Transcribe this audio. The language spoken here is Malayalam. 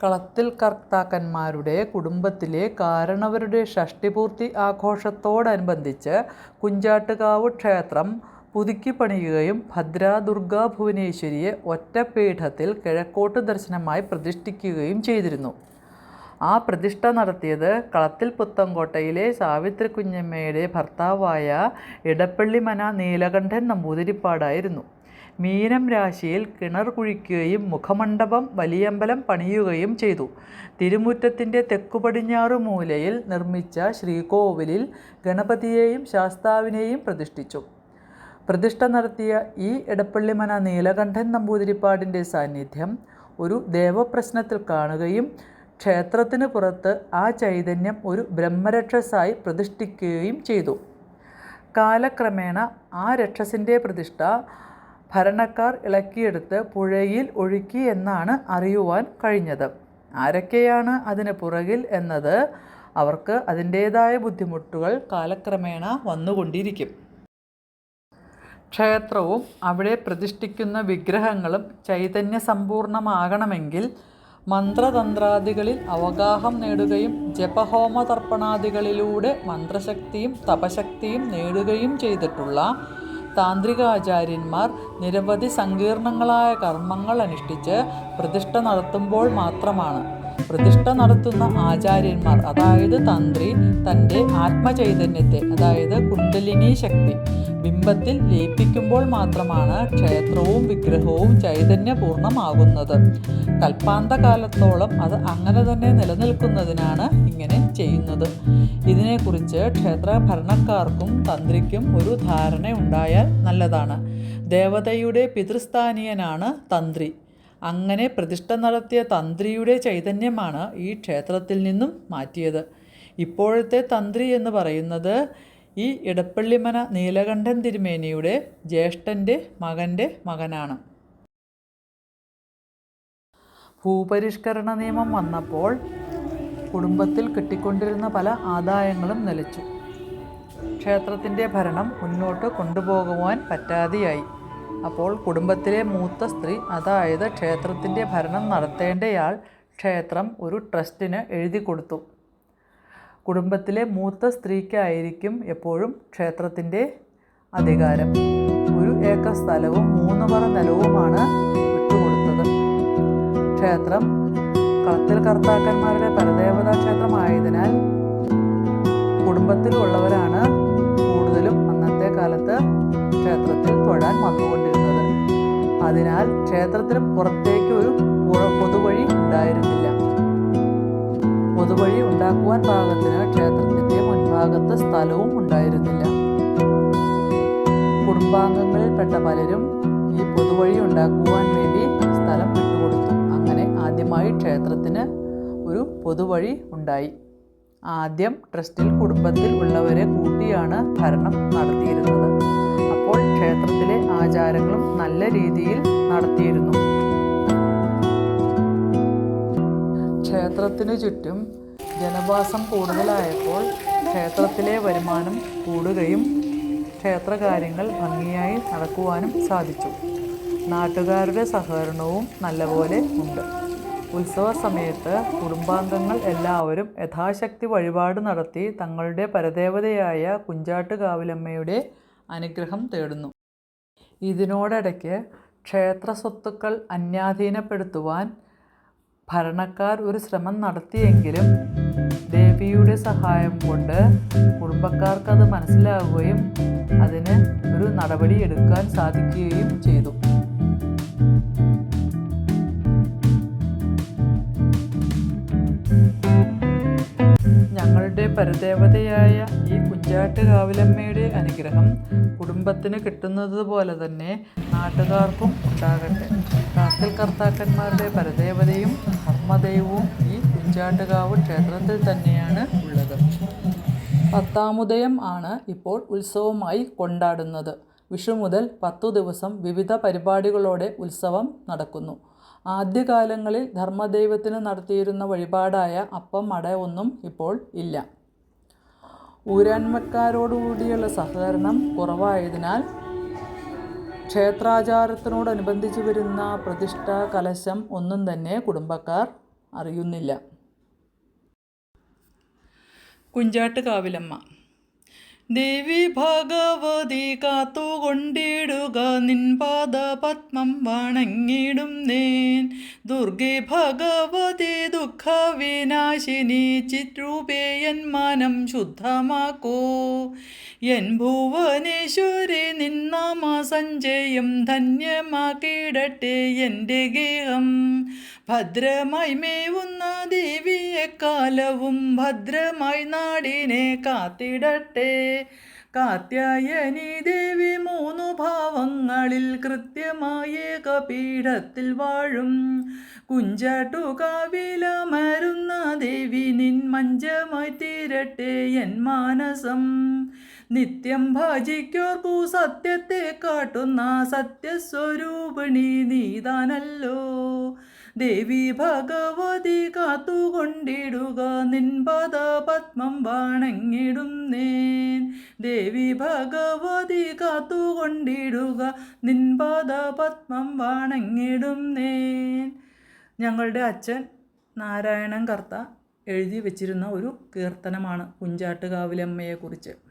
കളത്തിൽ കർത്താക്കന്മാരുടെ കുടുംബത്തിലെ കാരണവരുടെ ഷഷ്ടിപൂർത്തി ആഘോഷത്തോടനുബന്ധിച്ച് കുഞ്ചാട്ടുകാവ് ക്ഷേത്രം പുതുക്കിപ്പണിയുകയും ഭദ്രാ ദുർഗാ ഭുവനേശ്വരിയെ ഒറ്റപീഠത്തിൽ കിഴക്കോട്ട് ദർശനമായി പ്രതിഷ്ഠിക്കുകയും ചെയ്തിരുന്നു. ആ പ്രതിഷ്ഠ നടത്തിയത് കളത്തിൽ പുത്തൻകോട്ടയിലെ സാവിത്രിക്കുഞ്ഞമ്മയുടെ ഭർത്താവായ ഇടപ്പള്ളിമന നീലകണ്ഠൻ നമ്പൂതിരിപ്പാടായിരുന്നു. മീനം രാശിയിൽ കിണർ കുഴിക്കുകയും മുഖമണ്ഡപം വലിയമ്പലം പണിയുകയും ചെയ്തു. തിരുമുറ്റത്തിന്റെ തെക്കുപടിഞ്ഞാറു മൂലയിൽ നിർമ്മിച്ച ശ്രീകോവിലിൽ ഗണപതിയെയും ശാസ്താവിനെയും പ്രതിഷ്ഠിച്ചു. പ്രതിഷ്ഠ നടത്തിയ ഈ ഇടപ്പള്ളിമന നീലകണ്ഠൻ നമ്പൂതിരിപ്പാടിന്റെ സാന്നിധ്യം ഒരു ദേവപ്രശ്നത്തിൽ കാണുകയും ക്ഷേത്രത്തിന് പുറത്ത് ആ ചൈതന്യം ഒരു ബ്രഹ്മരക്ഷസായി പ്രതിഷ്ഠിക്കുകയും ചെയ്തു. കാലക്രമേണ ആ രക്ഷസിന്റെ പ്രതിഷ്ഠ ഭരണക്കാർ ഇളക്കിയെടുത്ത് പുഴയിൽ ഒഴുക്കി എന്നാണ് അറിയുവാൻ കഴിഞ്ഞത്. ആരൊക്കെയാണ് അതിന് പുറകിൽ എന്നത് അവർക്ക് അതിന്റേതായ ബുദ്ധിമുട്ടുകൾ കാലക്രമേണ വന്നുകൊണ്ടിരിക്കും. ക്ഷേത്രവും അവിടെ പ്രതിഷ്ഠിക്കുന്ന വിഗ്രഹങ്ങളും ചൈതന്യ സമ്പൂർണമാകണമെങ്കിൽ മന്ത്രതന്ത്രാദികളിൽ അവഗാഹം നേടുകയും ജപഹോമതർപ്പണാദികളിലൂടെ മന്ത്രശക്തിയും തപശക്തിയും നേടുകയും ചെയ്തിട്ടുള്ള താന്ത്രികാചാര്യന്മാർ നിരവധി സങ്കീർണങ്ങളായ കർമ്മങ്ങൾ അനുഷ്ഠിച്ച് പ്രതിഷ്ഠ നടത്തുമ്പോൾ മാത്രമാണ്. പ്രതിഷ്ഠ നടത്തുന്ന ആചാര്യന്മാർ അതായത് തന്ത്രി തന്റെ ആത്മചൈതന്യത്തെ അതായത് കുണ്ടലിനി ശക്തി ബിംബത്തിൽ ലയിപ്പിക്കുമ്പോൾ മാത്രമാണ് ക്ഷേത്രവും വിഗ്രഹവും ചൈതന്യപൂർണമാകുന്നത്. കൽപ്പാന്തകാലത്തോളം അത് അങ്ങനെ തന്നെ നിലനിൽക്കുന്നതിനാണ് ഇങ്ങനെ ചെയ്യുന്നത്. ഇതിനെക്കുറിച്ച് ക്ഷേത്ര ഭരണക്കാർക്കും തന്ത്രിക്കും ഒരു ധാരണ ഉണ്ടായാൽ നല്ലതാണ്. ദേവതയുടെ പിതൃസ്ഥാനീയനാണ് തന്ത്രി. അങ്ങനെ പ്രതിഷ്ഠ നടത്തിയ തന്ത്രിയുടെ ചൈതന്യമാണ് ഈ ക്ഷേത്രത്തിൽ നിന്നും മാറ്റിയത്. ഇപ്പോഴത്തെ തന്ത്രി എന്ന് പറയുന്നത് ഈ ഇടപ്പള്ളിമന നീലകണ്ഠൻ തിരുമേനിയുടെ ജ്യേഷ്ഠന്റെ മകന്റെ മകനാണ്. ഭൂപരിഷ്കരണ നിയമം വന്നപ്പോൾ കുടുംബത്തിൽ കിട്ടിക്കൊണ്ടിരുന്ന പല ആദായങ്ങളും നിലച്ചു. ക്ഷേത്രത്തിന്റെ ഭരണം മുന്നോട്ട് കൊണ്ടുപോകുവാൻ പറ്റാതെയായി. അപ്പോൾ കുടുംബത്തിലെ മൂത്ത സ്ത്രീ അതായത് ക്ഷേത്രത്തിന്റെ ഭരണം നടത്തേണ്ടയാൾ ക്ഷേത്രം ഒരു ട്രസ്റ്റിന് എഴുതിക്കൊടുത്തു. കുടുംബത്തിലെ മൂത്ത സ്ത്രീക്കായിരിക്കും എപ്പോഴും ക്ഷേത്രത്തിന്റെ അധികാരം. ഒരു ഏക്കർ സ്ഥലവും മൂന്ന് പറ നിലവുമാണ് വിട്ടുകൊടുത്തത്. ക്ഷേത്രം കളത്തിൽ കർത്താക്കന്മാരുടെ പരദേവതാ ക്ഷേത്രമായതിനാൽ കുടുംബത്തിലുള്ളവരാണ് കൂടുതലും അന്നത്തെ കാലത്ത് ക്ഷേത്രത്തിൽ തൊഴാൻ വന്നുകൊണ്ടിരുന്നത്. അതിനാൽ ക്ഷേത്രത്തിന് പുറത്തേക്ക് ഒരു പൊതുവഴി ഉണ്ടായിരുന്നില്ല. പൊതുവഴി ഉണ്ടാക്കുവാൻ പാകത്തിന് ക്ഷേത്രത്തിന്റെ മുൻഭാഗത്ത് സ്ഥലവും ഉണ്ടായിരുന്നില്ല. കുടുംബാംഗങ്ങളിൽപ്പെട്ട പലരും ഈ പൊതുവഴി ഉണ്ടാക്കുവാൻ വേണ്ടി സ്ഥലം വിട്ടുകൊടുത്തു. അങ്ങനെ ആദ്യമായി ക്ഷേത്രത്തിന് ഒരു പൊതുവഴി ഉണ്ടായി. ആദ്യം ട്രസ്റ്റിൽ കുടുംബത്തിൽ ഉള്ളവരെ കൂട്ടിയാണ് ഭരണം നടത്തിയിരുന്നത്. അപ്പോൾ ക്ഷേത്രത്തിലെ ആചാരങ്ങളും നല്ല രീതിയിൽ നടത്തിയിരുന്നു. ക്ഷേത്രത്തിനു ചുറ്റും ജനവാസം കൂടുതലായപ്പോൾ ക്ഷേത്രത്തിലെ വരുമാനം കൂടുകയും ക്ഷേത്രകാര്യങ്ങൾ ഭംഗിയായി നടക്കുവാനും സാധിച്ചു. നാട്ടുകാരുടെ സഹകരണവും നല്ലപോലെ ഉണ്ട്. ഉത്സവ സമയത്ത് കുടുംബാംഗങ്ങൾ എല്ലാവരും യഥാശക്തി വഴിപാട് നടത്തി തങ്ങളുടെ പരദേവതയായ കുഞ്ചാട്ടുകാവിലമ്മയുടെ അനുഗ്രഹം തേടുന്നു. ഇതിനോടടയ്ക്ക് ക്ഷേത്ര സ്വത്തുക്കൾ അന്യാധീനപ്പെടുത്തുവാൻ ഭരണക്കാർ ഒരു ശ്രമം നടത്തിയെങ്കിലും ദേവിയുടെ സഹായം കൊണ്ട് കുടുംബക്കാർക്ക് അത് മനസ്സിലാവുകയും അതിന് ഒരു നടപടി എടുക്കാൻ സാധിക്കുകയും ചെയ്തു. ഞങ്ങളുടെ പരദേവതയായ ഈ കുഞ്ചാട്ടുകാവിലമ്മയുടെ അനുഗ്രഹം കുടുംബത്തിന് കിട്ടുന്നത് പോലെ തന്നെ നാട്ടുകാർക്കും ഉണ്ടാകട്ടെ. കർത്താക്കന്മാരുടെ പരദേവതയും ധർമ്മദൈവവും ഈ കുഞ്ചാട്ടുകാവ് ക്ഷേത്രത്തിൽ തന്നെയാണ് ഉള്ളത്. പത്താമുദയം ആണ് ഇപ്പോൾ ഉത്സവമായി കൊണ്ടാടുന്നത്. വിഷു മുതൽ പത്തു ദിവസം വിവിധ പരിപാടികളോടെ ഉത്സവം നടക്കുന്നു. ആദ്യകാലങ്ങളിൽ ധർമ്മദൈവത്തിന് നടത്തിയിരുന്ന വഴിപാടായ അപ്പം അട ഒന്നും ഇപ്പോൾ ഇല്ല. ഊരാൻമക്കാരോടുകൂടിയുള്ള സഹകരണം കുറവായതിനാൽ ക്ഷേത്രാചാരത്തോടനുബന്ധിച്ച് വരുന്ന പ്രതിഷ്ഠ, കലശം ഒന്നും തന്നെ കുടുംബക്കാർ അറിയുന്നില്ല. കുഞ്ചാട്ടുകാവിലമ്മ ദേവി ഭഗവതി കാത്തുകൊണ്ടിടുക. നിൻ പാദപത്മം വണങ്ങിടും നേൻ. ദുർഗെ ഭഗവതി ദുഃഖവിനാശിനി ചിത്രൂപേയൻ മനം ശുദ്ധമാക്കൂ. എൻ ഭുവനേശ്വരി നിന്നാമ സഞ്ജയം ധന്യമാക്കിയിടട്ടെ എന്റെ ഗേഹം. ഭദ്രമായി മേവുന്ന ദേവിയെ കാലവും ഭദ്രമായി നാടിനെ കാത്തിടട്ടെ. കാത്യായനി ദേവി മൂന്നു ഭാവങ്ങളിൽ കൃത്യമായ കപീഠത്തിൽ വാഴും. കുഞ്ചാട്ടു കാവിലമരുന്ന ദേവി നിൻ മഞ്ചമായി തീരട്ടെ എൻ മാനസം. നിത്യം ഭജിക്കോർക്കു സത്യത്തെ കാട്ടുന്ന സത്യസ്വരൂപിണി നീതാനല്ലോ. ദേവി ഭഗവതി കാത്തുകൊണ്ടിടുക. നിൻ പത്മം വാണങ്ങിടുന്നേൻ. നേൻ ദേവി ഭഗവതി കാത്തുകൊണ്ടിടുക. നിൻ പത്മം വാണങ്ങിടുന്നേൻ. നേൻ ഞങ്ങളുടെ അച്ഛൻ നാരായണൻ കർത്ത എഴുതി വെച്ചിരുന്ന ഒരു കീർത്തനമാണ് കുഞ്ചാട്ടുകാവിലമ്മയെക്കുറിച്ച്.